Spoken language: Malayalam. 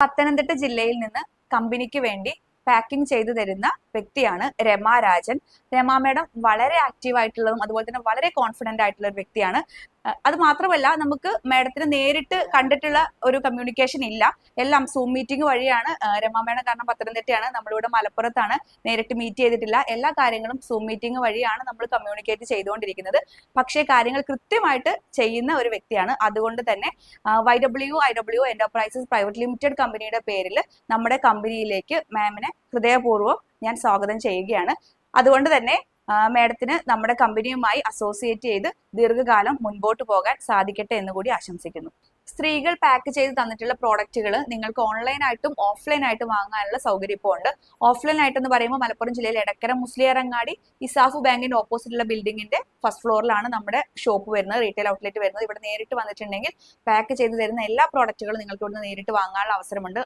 പത്തനംതിട്ട ജില്ലയിൽ നിന്ന് കമ്പനിക്ക് വേണ്ടി പാക്കിംഗ് ചെയ്തു തരുന്ന വ്യക്തിയാണ് രമ രാജൻ. രമ മേഡം വളരെ ആക്റ്റീവ് ആയിട്ടുള്ളതും അതുപോലെ തന്നെ വളരെ കോൺഫിഡന്റ് ആയിട്ടുള്ള ഒരു വ്യക്തിയാണ് അത് മാത്രമല്ല നമുക്ക് മേഡത്തിന് നേരിട്ട് കണ്ടിട്ടുള്ള ഒരു കമ്മ്യൂണിക്കേഷൻ ഇല്ല. എല്ലാം സൂം മീറ്റിംഗ് വഴിയാണ്. രമ മേഡം കാരണം പത്തനംതിട്ടയാണ്. നമ്മളിവിടെ മലപ്പുറത്താണ്. നേരിട്ട് മീറ്റ് ചെയ്തിട്ടില്ല. എല്ലാ കാര്യങ്ങളും സൂം മീറ്റിംഗ് വഴിയാണ് നമ്മൾ കമ്മ്യൂണിക്കേറ്റ് ചെയ്തുകൊണ്ടിരിക്കുന്നത്. പക്ഷേ കാര്യങ്ങൾ കൃത്യമായിട്ട് ചെയ്യുന്ന ഒരു വ്യക്തിയാണ്. അതുകൊണ്ട് തന്നെ Y W I W enterprises private limited കമ്പനിയുടെ പേരിൽ നമ്മുടെ കമ്പനിയിലേക്ക് മാമിനെ ഹൃദയപൂർവം ഞാൻ സ്വാഗതം ചെയ്യുകയാണ്. അതുകൊണ്ട് തന്നെ മാഡത്തിന് നമ്മുടെ കമ്പനിയുമായി അസോസിയേറ്റ് ചെയ്ത് ദീർഘകാലം മുൻപോട്ട് പോകാൻ സാധിക്കട്ടെ എന്ന് കൂടി ആശംസിക്കുന്നു. സ്ത്രീകൾ പാക്ക് ചെയ്ത് തന്നിട്ടുള്ള പ്രോഡക്റ്റുകൾ നിങ്ങൾക്ക് ഓഫ്ലൈൻ ആയിട്ടും വാങ്ങാനുള്ള സൗകര്യം ഇപ്പോൾ ഉണ്ട്. എന്ന് പറയുമ്പോൾ മലപ്പുറം ജില്ലയിൽ എടക്കര മുസ്ലിയറങ്ങാടി ഇസാഫു ബാങ്കിന്റെ ഓപ്പോസിറ്റുള്ള ബിൽഡിങ്ങിന്റെ ഫസ്റ്റ് ഫ്ലോറിലാണ് നമ്മുടെ ഷോപ്പ് വരുന്നത് റീറ്റെയിൽ ഔട്ട്ലെറ്റ് വരുന്നത്. ഇവിടെ നേരിട്ട് വന്നിട്ടുണ്ടെങ്കിൽ പാക്ക് ചെയ്ത് തരുന്ന എല്ലാ പ്രോഡക്റ്റുകളും നിങ്ങൾക്ക് ഇവിടുന്ന് നേരിട്ട് വാങ്ങാനുള്ള അവസരമുണ്ട്.